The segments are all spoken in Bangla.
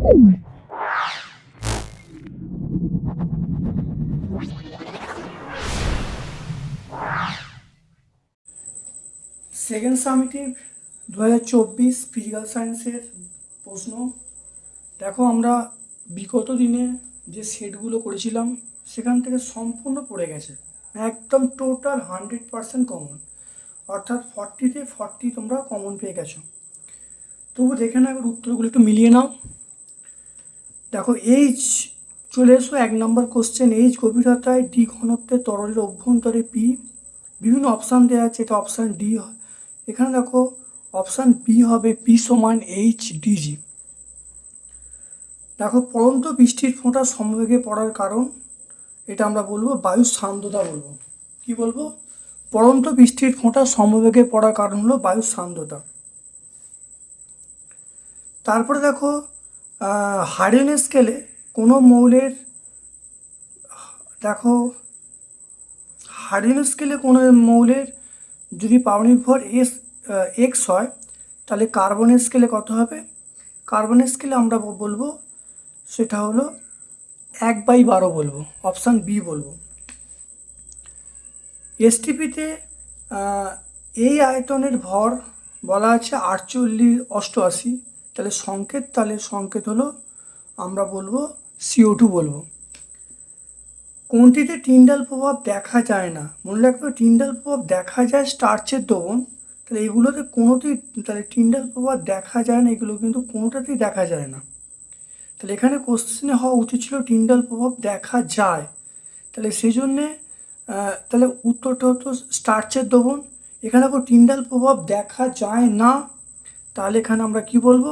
সেকেন্ড সামিটিভ দু হাজার চব্বিশ ফিজিক্যাল সায়েন্সের প্রশ্ন। দেখো আমরা বিগত দিনে যে সেটগুলো করেছিলাম, সেখান থেকে সম্পূর্ণ পড়ে গেছে। একদম টোটাল হান্ড্রেড পারসেন্ট কমন। অর্থাৎ ফর্টিতে ফর্টি তোমরা কমন পেয়ে গেছো। তবু দেখে এবার উত্তরগুলো একটু মিলিয়ে নাও। দেখো এইচ চলে এসো এক নম্বর কোশ্চেন এইচ গভীরতায় ডি ঘনত্বে তরলের অভ্যন্তরে পি বিভিন্ন অপশান দেওয়া আছে, এটা অপশান ডি হয়। এখানে দেখো অপশান পি হবে পি সমান এইচ ডিজি দেখো পরন্ত বৃষ্টির ফোঁটা সমবেগে পড়ার কারণ, এটা আমরা বলব বায়ু সান্দ্রতা বলব। কি বলব? পরন্ত বৃষ্টির ফোঁটা সমবেগে পড়ার কারণ হলো বায়ু সান্দ্রতা। তারপরে দেখো হাইডেন স্কেলে কোনো মৌলের, দেখো হাইডেন স্কেলে কোনো মৌলের যদি পারমাণবিক ভর এস এক্স হয়, তাহলে কার্বনের স্কেলে কত হবে? কার্বনের স্কেলে আমরা বলব, সেটা হলো এক বাই বারো বলব অপশান বি বলব। এসটিপিতে এই আয়তনের ভর বলা আছে আটচল্লিশ, অষ্টআশি। তাহলে সংকেত তাহলে সংকেত হলো আমরা বলব সিও টু বলব। কোনটিতে টিন্ডাল প্রভাব দেখা যায় না? মনে রাখবে টিন্ডাল প্রভাব দেখা যায় স্টার্চের দবন তাহলে এগুলোতে কোনোতেই তাহলে টিন্ডাল প্রভাব দেখা যায় না, এগুলো কিন্তু কোনোটাতেই দেখা যায় না। তাহলে এখানে কোশ্চেনে হওয়া উচিত ছিল টিন্ডাল প্রভাব দেখা যায়। তাহলে সেই জন্যে তাহলে উত্তরটা হতো স্টার্চের দবন এখানে দেখো টিন্ডাল প্রভাব দেখা যায় না। তাহলে এখানে আমরা কি বলব?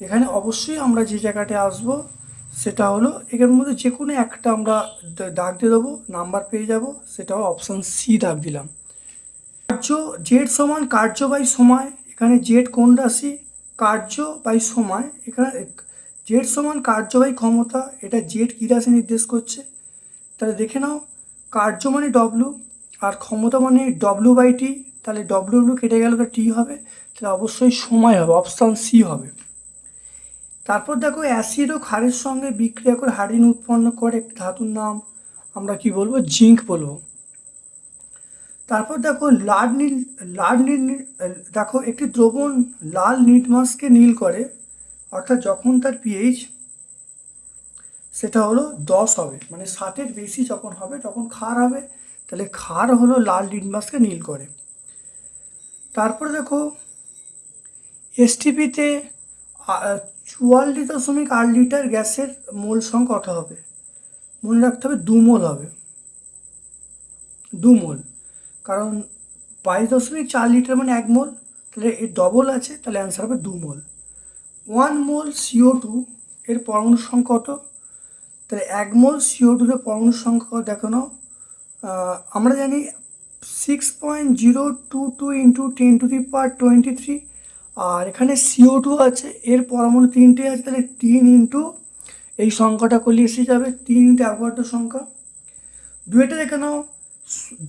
এখানে অবশ্যই আমরা যে জায়গাটায় আসব, সেটা হলো এখানের মধ্যে যে কোনো একটা আমরা দাগ দিয়ে দেবো, নাম্বার পেয়ে যাব, সেটাও অপশান সি দাগ দিলাম। কার্য জেড সমান কার্য বাই সময়, এখানে জেড কোন রাশি? কার্য বাই সময়, এখানে জেড সমান কার্য বাই ক্ষমতা, এটা জেড কী রাশি নির্দেশ করছে? তাহলে দেখে নাও, কার্য মানে ডব্লু আর ক্ষমতা মানে ডব্লু বাই টি তাহলে ডব্লু কেটে গেলে তো টি হবে, তাহলে অবশ্যই সময় হবে অপশান সি হবে। তারপর দেখো অ্যাসিড ও ক্ষারের সঙ্গে বিক্রিয়া করে হাইড্রোজেন উৎপন্ন করে একটি ধাতুর নাম। আমরা কি বলব? জিঙ্ক বলব। তারপর দেখো লাল নীল লাল নীল দেখো একটি দ্রবণ লাল নিটমাসকে নীল করে, অর্থাৎ যখন তার পিএইচ সেটা হলো দশ হবে মানে ষাটের বেশি যখন হবে, তখন ক্ষার হবে, তাহলে ক্ষার হলো লাল লিটমাসকে নীল করে। তারপরে দেখো এসটিপিতে চুয়াল্লিশ দশমিক আট লিটার গ্যাসের মোল সংখ্যা কত হবে। মনে রাখতে হবে দু মোল হবে। দু মোল কারণ বাইশ দশমিক চার লিটার মানে এক মোল, তাহলে এর ডবল আছে, তাহলে অ্যান্সার হবে দু mole one mole C O two এর পরমাণু সংখ্যা কত তাহলে এক মোল সিও টুতে পরমাণু সংখ্যা কত দেখো নাও। আমরা জানি six point zero two two into ten to the power twenty three আর এখানে সিও টু আছে, এর পরমাণু তিনটে আছে, তাহলে তিন ইন্টু এই সংখ্যাটা করলে এসে যাবে, তিন ইন্টু অ্যাভয়েডের সংখ্যা। দুয়েটা দেখে নাও,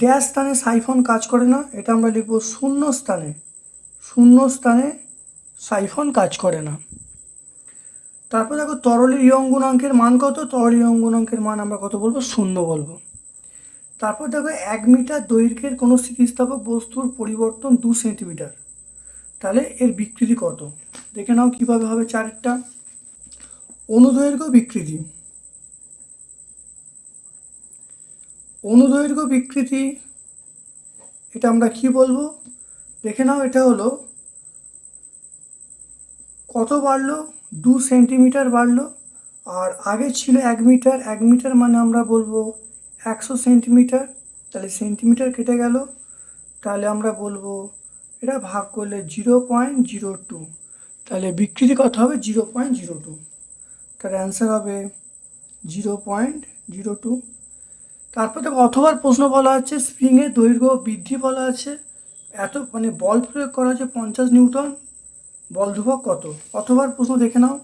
ড্যাশ স্থানে সাইফন কাজ করে না, এটা আমরা লিখব শূন্য স্থানে শূন্য স্থানে সাইফন কাজ করে না। তারপর দেখো তরলের ইয়ং গুণাঙ্কের মান কত? তরলের ইয়ং গুণাঙ্কের মান আমরা কত বলব? শূন্য বলব। তারপর দেখো এক মিটার দৈর্ঘ্যের কোনো স্থিতিস্থাপক বস্তুর পরিবর্তন দু সেন্টিমিটার। তাহলে এর বিকৃতি কত? দেখে নাও কীভাবে হবে চারেরটা। অনুদৈর্ঘ্য বিকৃতি। অনুদৈর্ঘ্য বিকৃতি, এটা আমরা কি বলব? দেখে নাও, এটা হলো কত বাড়লো? দু সেন্টিমিটার বাড়লো। আর আগে ছিল এক মিটার এক মিটার মানে আমরা বলব একশো সেন্টিমিটার। তাহলে সেন্টিমিটার কেটে গেল। তাহলে আমরা বলব এটা ভাগ করলে জিরো পয়েন্ট জিরো টু। তাহলে বিকৃতি কত হবে? Zero point zero two. তার অ্যান্সার হবে জিরো পয়েন্ট জিরো টু। তারপর দেখো অথবার প্রশ্ন বলা আছে স্প্রিংয়ের দৈর্ঘ্য বৃদ্ধি বলা আছে। এত মানে বল প্রয়োগ করা হচ্ছে পঞ্চাশ নিউটন, বল ধ্রুবক কত? অথবার প্রশ্ন দেখে নাও।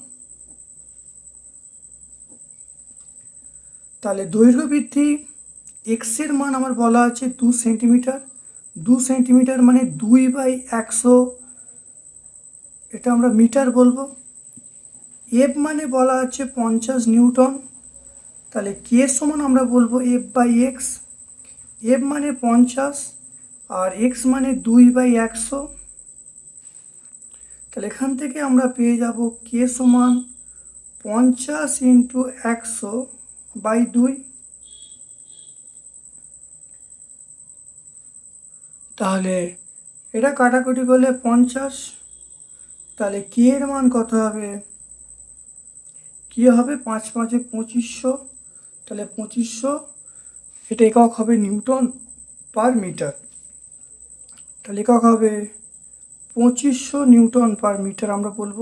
তাহলে দৈর্ঘ্য বৃদ্ধি এক্সের মান আমার বলা আছে দু সেন্টিমিটার দু সেন্টিমিটার মানে দুই বাই একশো, এটা আমরা মিটার বলব। এফ মানে বলা আছে পঞ্চাশ নিউটন। তাহলে কে সমান আমরা বলব এফ বাই এক্স এফ মানে পঞ্চাশ আর এক্স মানে দুই বাই একশো। তাহলে এখান থেকে আমরা পেয়ে যাব কে সমান পঞ্চাশ ইন্টু একশো বাই দুই। তাহলে এটা কাটাকুটি করলে পঞ্চাশ? তাহলে কে এর মান কত হবে? কি হবে পাঁচ পাঁচে পঁচিশশো? তাহলে পঁচিশশো এটা একক হবে নিউটন পার মিটার। তাহলে একক হবে পঁচিশশো নিউটন পার মিটার আমরা বলব।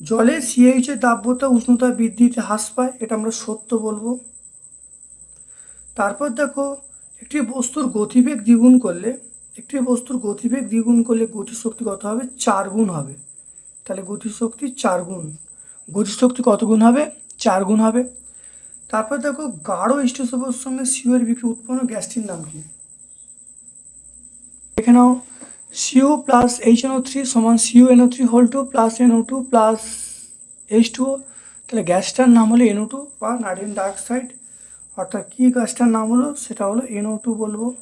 জলে সিএইচের দাব্যতা উষ্ণতা বৃদ্ধিতে হ্রাস পায়, এটা আমরা সত্য বলব। তারপর দেখো, একটি বস্তুর গতিবেগ দ্বিগুণ করলে, একটি বস্তুর গতিবেগ দ্বিগুণ করলে গতিশক্তি কত হবে? চার গুণ হবে। তাহলে গতিশক্তি চার গুণ। গতিশক্তি কত গুণ হবে? চার গুণ হবে। তারপর দেখো, গাঢ় স্টেসবের সঙ্গে সিউয়ের বিক্রি উৎপন্ন গ্যাসটির নাম কি? দেখে নাও C U plus H N O three সমান C U N O three whole two plus N O two plus H two তাহলে গ্যাসটার নাম হলো এনও টু বা নাইট্রোজেন ডাইঅক্সাইড। অর্থাৎ কী গাছটার নাম হলো? সেটা হলো এনও টু বলব।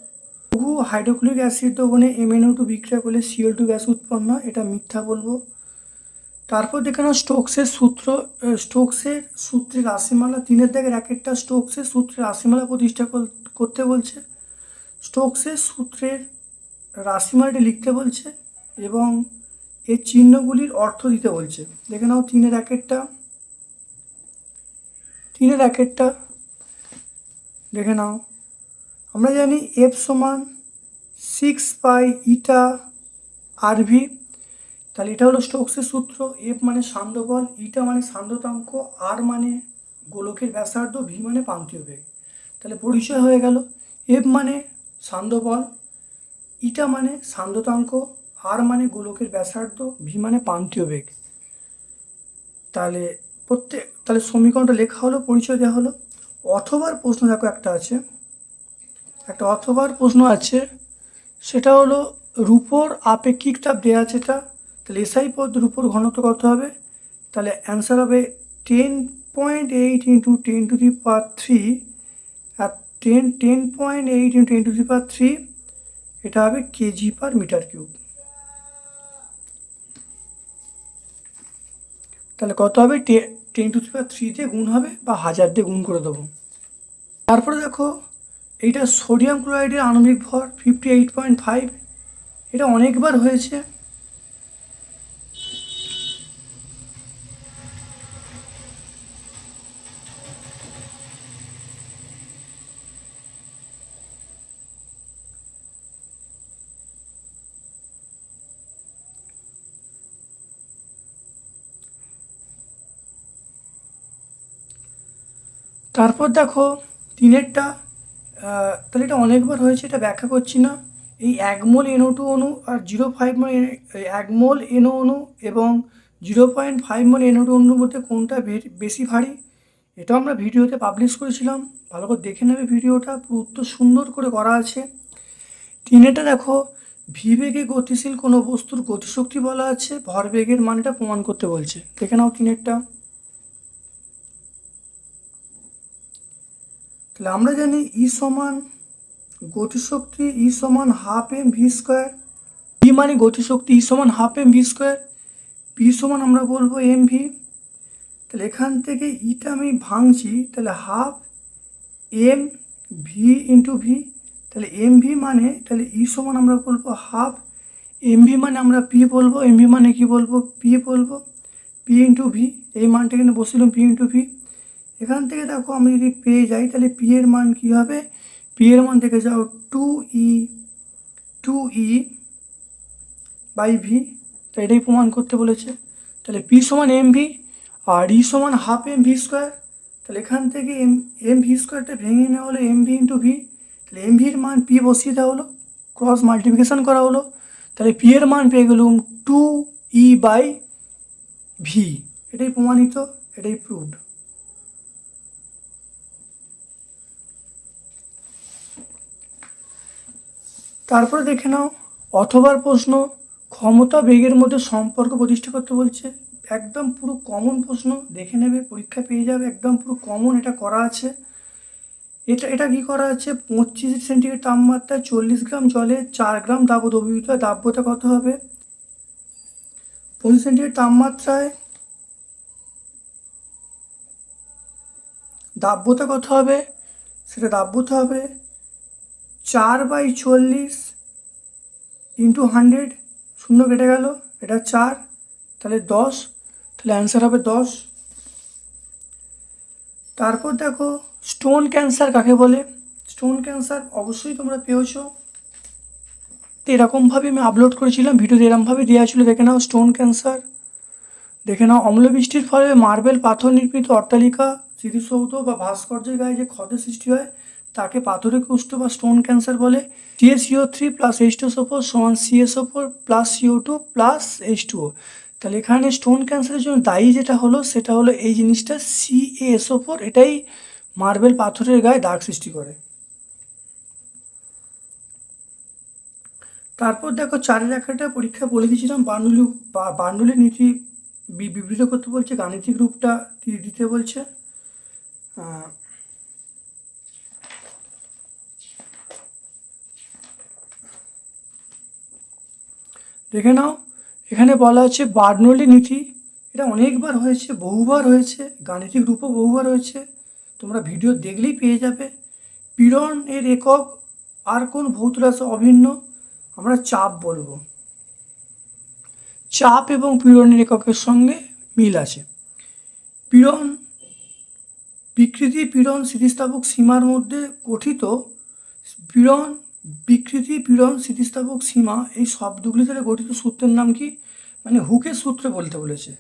বহু হাইড্রোক্লোরিক অ্যাসিড দ্রবণে এমএনও টু বিক্রিয়া করলে সিএল টু গ্যাস উৎপন্ন এটা মিথ্যা বলব। তারপর দেখে স্টোক্সের সূত্র। স্টোক্সের সূত্রের রাশিমালা, তিনের দাগের এক একটা স্টোক্সের সূত্রের রাশিমালা প্রতিষ্ঠা কর- করতে বলছে। স্টোক্সের সূত্রের রাশিমালাটি লিখতে বলছে এবং এর চিহ্নগুলির অর্থ দিতে বলছে। দেখে নাও তিনের এক একটা তিনের এক একটা দেখে নাও। আমরা জানি এফ সমান six by eta R V তাহলে এটা হলো স্টোক্সের সূত্র। এফ মানে সান্দ্রবল ইটা মানে সান্দ্রতাঙ্ক আর মানে গোলকের ব্যাসার্ধ ভি মানে প্রান্তীয় বেগ। তাহলে পরিচয় হয়ে গেল। এফ মানে সান্দ্রবল ইটা মানে সান্দ্রতাঙ্ক আর মানে গোলকের ব্যাসার্ধ ভি মানে প্রান্তীয় বেগ। তাহলে প্রত্যেক, তাহলে সমীকরণটা লেখা হলো, পরিচয় দেওয়া হলো। অথবার প্রশ্ন দেখো একটা আছে। একটা অথবার প্রশ্ন আছে, সেটা হলো রূপর আপেক্ষিক তাপ দেওয়া আছে এটা, তাহলে এসআই পদ রূপর ঘনত্ব কত হবে? তাহলে অ্যান্সার হবে ten point eight into ten to the power three R ten ten point eight into ten to the power three এটা হবে কেজি পার মিটার কিউব তাহলে কত হবে? Ten to the power three দিয়ে গুণ হবে বা হাজার দিয়ে গুণ করে দেবো। তারপরে দেখো, এইটা সোডিয়াম ক্লোরাইডের আণবিক ভর ফিফটি এইট পয়েন্ট ফাইভ এটা অনেকবার হয়েছে। তারপর দেখো তিনেরটা তাহলে এটা অনেকবার হয়েছে, এটা ব্যাখ্যা করছি না। এই এক মোল এনও টু অণু আর জিরো ফাইভ মোল এক মোল এনও অণু এবং zero point five mole NO two অণুর মধ্যে কোনটা বেশি ভারী, এটাও আমরা ভিডিওতে পাবলিশ করেছিলাম। ভালো করে দেখে নেবে ভিডিওটা, পুরো উত্তর সুন্দর করে করা আছে। তিনেটা দেখো ভিবেগে গতিশীল কোনো বস্তুর গতিশক্তি বলা আছে, ভরবেগের মানটা প্রমাণ করতে বলছে। দেখে নাও তিনেরটা। তাহলে আমরা জানি ই সমান গতিশক্তি ই সমান half M V square. E মানে গতিশক্তি ই সমান half M V square. P সমান আমরা বলব এম ভি। তাহলে এখান থেকে ইটা আমি ভাঙছি, তাহলে half M V into V. তাহলে এম ভি মানে তাহলে ই সমান আমরা বলব হাফ এম ভি মানে আমরা পি বলব, এম ভি মানে কি বলব? পি বলব, পি ইন্টু ভি। এই মানটা কিন্তু বসিলাম পি ইন্টু ভি। এখান থেকে দেখো আমি যদি পেয়ে যাই, তাহলে পি এর মান কী হবে? পি এর মান থেকে যাও two E two E by V তো এটাই প্রমাণ করতে বলেছে। তাহলে পি সমান এম ভি আর ই সমান হাফ এম ভি স্কোয়ার তাহলে এখান থেকে এম এম ভি স্কোয়ারটা ভেঙে নেওয়া হলো এম ভি ইন্টু ভি তাহলে এম ভির মান পি বসিয়ে দেওয়া হলো ক্রস মাল্টিপ্লিকেশন করা হলো। তাহলে পি এর মান পেয়ে গেলুম টু ই বাই ভি এটাই প্রমাণিত, এটাই প্রুভড তারপরে দেখে নাও, অথবার প্রশ্ন, ক্ষমতা বেগের মধ্যে সম্পর্ক প্রতিষ্ঠা করতে বলছে। একদম পুরো কমন প্রশ্ন, দেখে নেবে, পরীক্ষা পেয়ে যাবে, একদম পুরো কমন এটা করা আছে। এটা এটা কি করা আছে? পঁচিশ সেন্টিগ্রেড তাপমাত্রায় চল্লিশ গ্রাম জলে চার গ্রাম দাব দ্রবীভূত হয় দাব্যতা কত হবে? পঁচিশ সেন্টিগ্রেড তাপমাত্রায় দাব্যতা কত হবে? সেটা দাব্যতা হবে চার বাই চল্লিশ ইন্টু হান্ড্রেড শূন্য কেটে গেল, এটা চার, তাহলে দশ, তাহলে অ্যান্সার হবে দশ। তারপর দেখো স্টোন ক্যান্সার কাকে বলে? স্টোন ক্যান্সার অবশ্যই তোমরা পেয়েছ। তো এরকমভাবে আমি আপলোড করেছিলাম, ভিডিওতে এরকমভাবে দেওয়া ছিল, দেখে নাও স্টোন ক্যান্সার দেখে নাও, অম্লবৃষ্টির ফলে মার্বেল পাথর নির্মিত অট্টালিকা, স্মৃতিসৌধ বা ভাস্কর্যের গায়ে যে ক্ষতের সৃষ্টি হয় তাকে পাথরে কুষ্ঠ বা স্টোন ক্যান্সার বলে। CACO three plus H two SO four সমান CSO four plus CO two plus H two তাহলে এখানে স্টোন ক্যান্সারের জন্য দায়ী যেটা হলো, সেটা হলো এই জিনিসটা সিএসও ফোর এটাই মার্বেল পাথরের গায়ে দাগ সৃষ্টি করে। তারপর দেখো চারের একটা পরীক্ষা বলে দিয়েছিলাম, বান্ডুলি বান্ডুলি নীতি বিবৃত করতে বলছে, গাণিতিক রূপটা দিতে বলছে। দেখে নাও, এখানে বলা হচ্ছে বার্নলি নীতি। এটা অনেকবার হয়েছে, বহুবার হয়েছে, গাণিতিক রূপও বহুবার হয়েছে। তোমরা ভিডিও দেখলেই পেয়ে যাবে। পীড়ন এর একক আর কোন ভৌত রাশি অভিন্ন? আমরা চাপ বলব। চাপ এবং পীড়নের এককের সঙ্গে মিল আছে। পীড়ন, বিকৃতি পীড়ন, স্থিতিস্থাপক সীমার মধ্যে গঠিত। পীড়ন বিকৃতি পীড়ন স্থিতিস্থাপক সীমা, এই শব্দগুলি দ্বারা গঠিত সূত্রের নাম কি? মানে হুকের সূত্র বলতে বলেছে।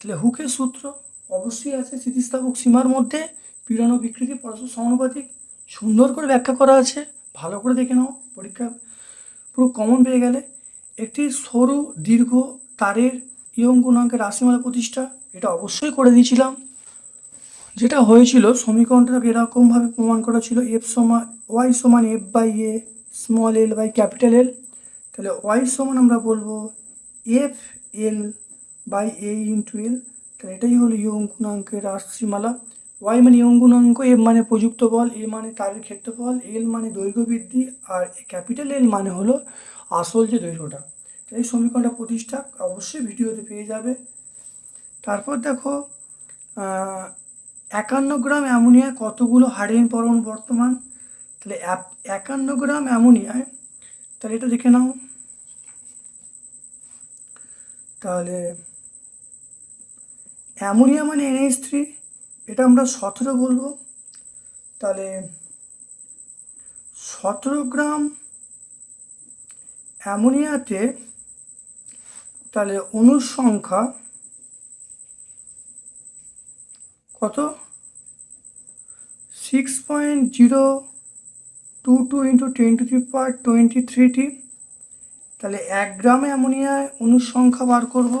তাহলে হুকের সূত্র অবশ্যই আছে স্থিতিস্থাপক সীমার মধ্যে। পীড়ন ও বিকৃতি পরস্পর সমানুপাতিক। সুন্দর করে ব্যাখ্যা করা আছে। ভালো করে দেখে নাও। পরীক্ষা পুরো কমন পেয়ে গেলে। একটি সরু, দীর্ঘ তারের ইয়ং গুণাঙ্কের রাশিমালা প্রতিষ্ঠা। এটা অবশ্যই করে দিয়েছিলাম। যেটা হয়েছিল সমীকরণটাকে এরকমভাবে প্রমাণ করা ছিল। এফ সমান ওয়াই সমান F by A small L by capital L তাহলে ওয়াই সমান আমরা বলব F L by A into L তাহলে এটাই হলো ইয়ং গুণাঙ্কের রাশিমালা ওয়াই মানে ইয়ং গুণাঙ্ক এফ মানে প্রযুক্ত বল এ মানে তারের ক্ষেত্রফল এল মানে দৈর্ঘ্য বৃদ্ধি, আর ক্যাপিটাল এল মানে হলো আসল যে দৈর্ঘ্যটা। এই সমীকরণটা প্রতিষ্ঠা, অবশ্যই ভিডিওতে পেয়ে যাবে। তারপর দেখো একান্ন গ্রাম অ্যামোনিয়া কতগুলো হাইড্রোজেন পরমাণু বর্তমান? তাহলে একান্ন গ্রাম অ্যামোনিয়ায় তাহলে এটা দেখে নাও। তাহলে অ্যামোনিয়া মানে এনএইচ থ্রি, এটা আমরা সতেরো বলব। তাহলে সতেরো গ্রাম অ্যামোনিয়াতে তাহলে অণুর সংখ্যা কত? Six point zero two two into ten to the power twenty thirty তাহলে এক গ্রামে অ্যামোনিয়ায় অণুর সংখ্যা বার করব।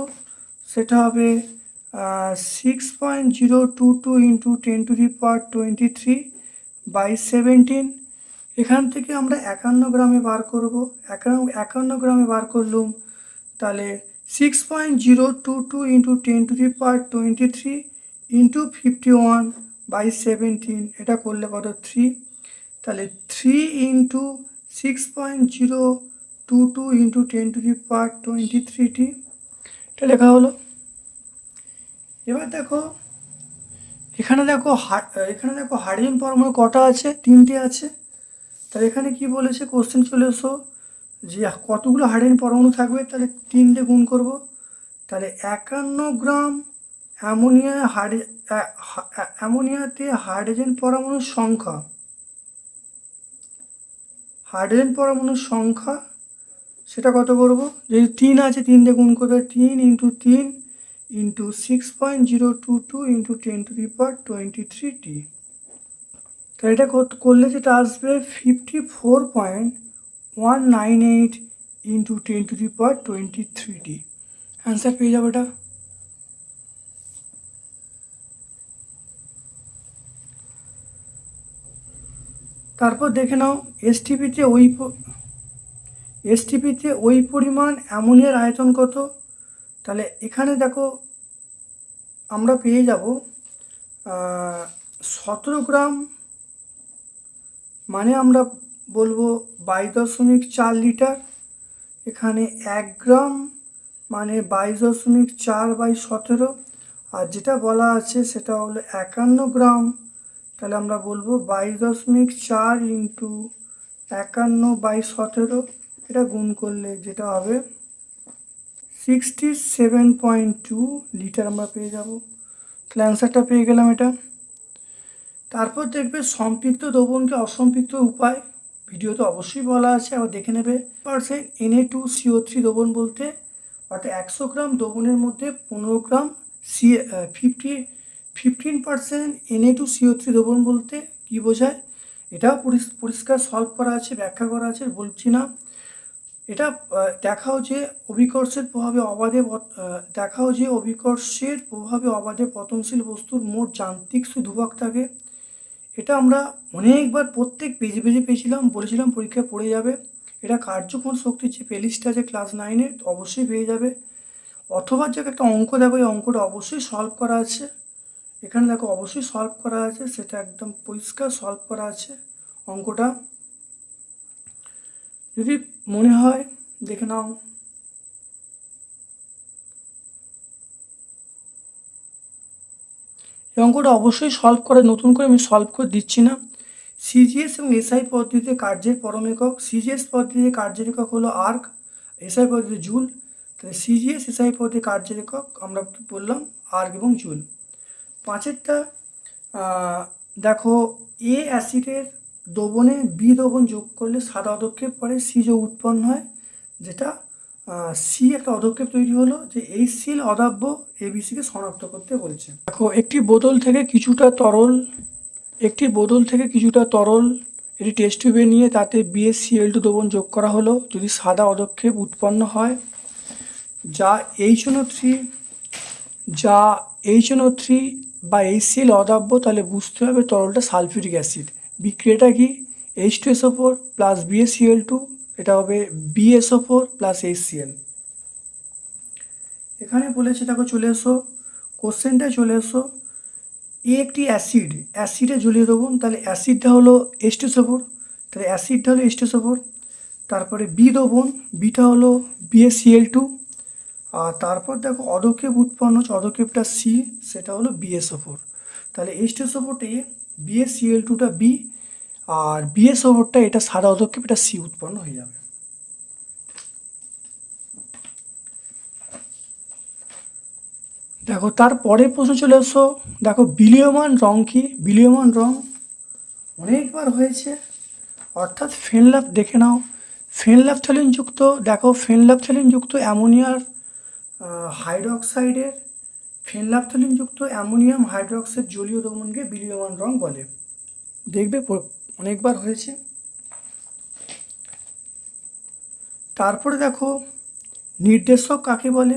সেটা হবে six point zero two two into ten to the power twenty three by seventeen এখান থেকে আমরা একান্ন গ্রামে বার করব। একান্ন একান্ন গ্রামে বার করলুম, তাহলে six point zero two two into ten to the power twenty three into fifty one by seventeen এটা করলে কত? থ্রি তাহলে three into six point zero two two into ten to the power twenty thirty এটা লেখা হলো। এবার দেখো এখানে দেখো এখানে দেখো হাইড্রোজেন পরমাণু কটা আছে? তিনটে আছে। তাহলে এখানে কি বলেছে? কোশ্চেন চলে এসো যে কতগুলো হাইড্রোজেন পরমাণু থাকবে? তাহলে তিনটে গুণ করব। তাহলে একান্ন গ্রাম অ্যামোনিয়া হাইড্রে অ্যামোনিয়াতে হাইড্রোজেন পরমাণুর সংখ্যা হাইড্রোজেন পরমাণুর সংখ্যা, সেটা কত করব? যদি তিন আছে, তিন দিয়ে গুণ করবে তিন ইন্টু তিন into six point zero two two into ten to the power twenty three টি তাহলে এটা কর- করলে যেটা আসবে? Fifty four point one nine eight into ten to the power twenty three T answer পেয়ে যাবে এটা। তারপর দেখে নাও এসটিপিতে ওই এসটিপিতে ওই পরিমাণ অ্যামোনিয়ার আয়তন কত? তাহলে এখানে দেখো আমরা পেয়ে যাব সতেরো গ্রাম মানে আমরা বলব বাইশ দশমিক চার লিটার। এখানে এক গ্রাম মানে বাইশ দশমিক চার বাই সতেরো। আর যেটা বলা আছে সেটা হলো একান্ন গ্রাম। তাহলে আমরা বলব বাইশ দশমিক চার ইন্টু একান্ন বাই সতেরো। এটা গুণ করলে যেটা হবে sixty seven point two litre আমরা পেয়ে যাব। তাহলে অ্যান্সারটা পেয়ে গেলাম এটা। তারপর দেখবে সম্পৃক্ত দ্রবণকে অসম্পৃক্ত উপায়। ভিডিওতে অবশ্যই বলা আছে আবার দেখে নেবে। Percent NA two CO three দ্রবণ বলতে, অর্থাৎ একশো গ্রাম দ্রবণের মধ্যে পনেরো গ্রাম C fifty fifteen percent NA two CO three দ্রবণ বলতে কী বোঝায়? এটাও পরিষ্কার সলভ করা আছে, ব্যাখ্যা করা আছে, বলছি না। এটা দেখাও যে অভিকর্ষের প্রভাবে অবাধে দেখাও যে অভিকর্ষের প্রভাবে অবাধে পতনশীল বস্তুর মোট যান্ত্রিক ধ্রুবক থাকে। এটা আমরা অনেকবার প্রত্যেক পেজে পেজে পেয়েছিলাম, বলেছিলাম পরীক্ষায় পড়ে যাবে। এটা কার্যক্ষণ শক্তির যে প্লেলিস্টটা আছে ক্লাস নাইনের অবশ্যই পেয়ে যাবে। অথবা যে একটা অঙ্ক দেখো এই অঙ্কটা অবশ্যই সলভ করা আছে। এখানে দেখো অবশ্যই সলভ করা আছে, সেটা একদম পরিষ্কার সলভ করা আছে অঙ্কটা। যদি মনে হয়, দেখে নাও। এই অঙ্কটা অবশ্যই সলভ করে, নতুন করে আমি সলভ করে দিচ্ছি না। সিজিএস এবং এসআই পদ্ধতিতে কার্যের পরম একক। সিজিএস পদ্ধতিতে কার্যের একক হলো আর্ক এসআই পদ্ধতিতে জুল তাহলে সিজিএস এসআই পদ্ধতি কার্যের একক, আমরা বললাম আর্ক এবং জুল পাঁচেরটা দেখো এ অ্যাসিডের দ্রবণে বি দ্রবণ যোগ করলে সাদা অদক্ষেপ পরে সি যোগ উৎপন্ন হয়, যেটা সি একটা অদক্ষেপ তৈরি হলো যে এই সিল অদাব্য এবিসিকে শনাক্ত করতে বলছে। দেখো, একটি বোতল থেকে কিছুটা তরল, একটি বোতল থেকে কিছুটা তরল, এটি টেস্ট টিউবে নিয়ে তাতে বিএসসিএল টু দ্রবণ যোগ করা হলো, যদি সাদা অদক্ষেপ উৎপন্ন হয়। যা এইচনো থ্রি যা এইচনো থ্রি বা এই এইচসিএল অদাব্য তাহলে বুঝতে হবে তরলটা সালফিউরিক অ্যাসিড। বিক্রিয়াটা কি? H two SO four plus BSCL two এটা হবে বিএসও ফোর প্লাস এইচসিএল এখানে বলেছে, দেখো চলে এসো, কোশ্চেনটায় চলে এসো। এ একটি অ্যাসিড, অ্যাসিডে জ্বলিয়ে দেবো, তাহলে অ্যাসিডটা হলো এস্টোসোফোর তাহলে অ্যাসিডটা হলো এস্টোসোফোর তারপরে বি দ্রবণ বিটা হলো বিএসসিএল টু আর তারপর দেখো অদক্ষেপ উৎপন্ন হচ্ছে, অদক্ষেপটা সি সেটা হলো বিএসও ফোর তাহলে এইচটিএসওফোরটা এ বিএসসিএল টুটা বি আর বিএসও ফোরটা এটা সাদা অদক্ষেপ এটা সি উৎপন্ন হয়ে যাবে। দেখো তারপরে প্রশ্ন চলে এসো দেখো, বিলিয়মান রং কি? বিলিয়মান রং অনেকবার হয়েছে। অর্থাৎ ফেনলাফ দেখে নাও। ফেনলাফথ্যালিনযুক্ত দেখো ফেনলাফথ্যালিনযুক্ত অ্যামোনিয়ার হাইড্রোক্সাইডের ফেনলাফথ্যালিনযুক্ত অ্যামোনিয়াম হাইড্রোক্সাইড জলীয় দ্রবণকে বিলীয়মান রং বলে। দেখবে অনেকবার হয়েছে। তারপরে দেখো, নির্দেশক কাকে বলে?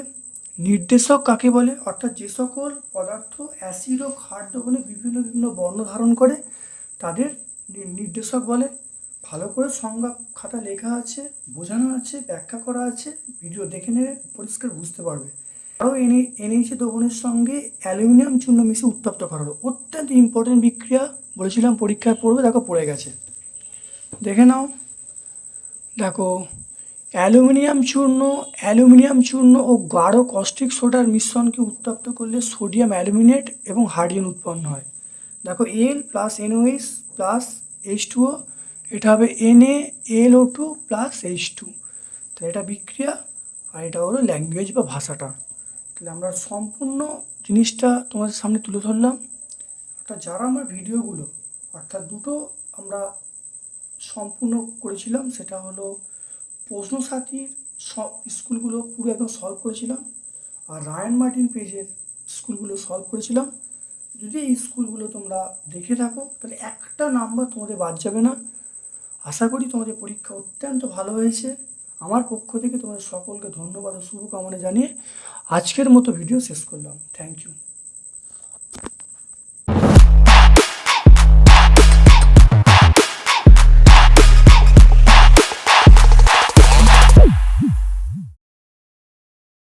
নির্দেশক কাকে বলে? অর্থাৎ যে সকল পদার্থ অ্যাসিড ও ক্ষার দ্রবণে বিভিন্ন বিভিন্ন বর্ণ ধারণ করে, তাদের নির্দেশক বলে। ভালো করে সংজ্ঞা খাতা লেখা আছে, বোঝানো আছে, ব্যাখ্যা করা আছে, ভিডিও দেখে নেবে, পরিষ্কার বুঝতে পারবে। আরও এনে এনেছে দ্রবণের সঙ্গে অ্যালুমিনিয়াম চূর্ণ মিশে উত্তপ্ত করা হলো। অত্যন্ত ইম্পর্টেন্ট বিক্রিয়া বলেছিলাম পরীক্ষায় পড়বে দেখো পড়ে গেছে। দেখে নাও। দেখো, অ্যালুমিনিয়াম চূর্ণ অ্যালুমিনিয়াম চূর্ণ ও গাঢ় কস্টিক সোডার মিশ্রণকে উত্তপ্ত করলে সোডিয়াম অ্যালুমিনেট এবং হাইড্রোজেন উৎপন্ন হয়। দেখো L plus NOH plus H two O এটা হবে NA L O two plus H two তাহলে এটা বিক্রিয়া আর এটা হলো ল্যাঙ্গুয়েজ বা ভাষাটা। তাহলে আমরা সম্পূর্ণ জিনিসটা তোমাদের সামনে তুলে ধরলাম। অর্থাৎ যারা আমার ভিডিওগুলো, অর্থাৎ দুটো আমরা সম্পূর্ণ করেছিলাম, সেটা হলো প্রশ্ন সাথীর স্কুলগুলো পুরো একদম সলভ করেছিলাম, আর রায়ান মার্টিন পেজের স্কুলগুলো সলভ করেছিলাম। যদি এই স্কুলগুলো তোমরা দেখে থাকো, তাহলে একটা নাম্বার তোমাদের বাদ যাবে না। আশা করি তোমাদের পরীক্ষা অত্যন্ত ভালো হয়েছে। আমার পক্ষ থেকে তোমাদের সকলকে ধন্যবাদ ও শুভকামনা জানিয়ে আজকের মতো ভিডিও শেষ করলাম। Thank you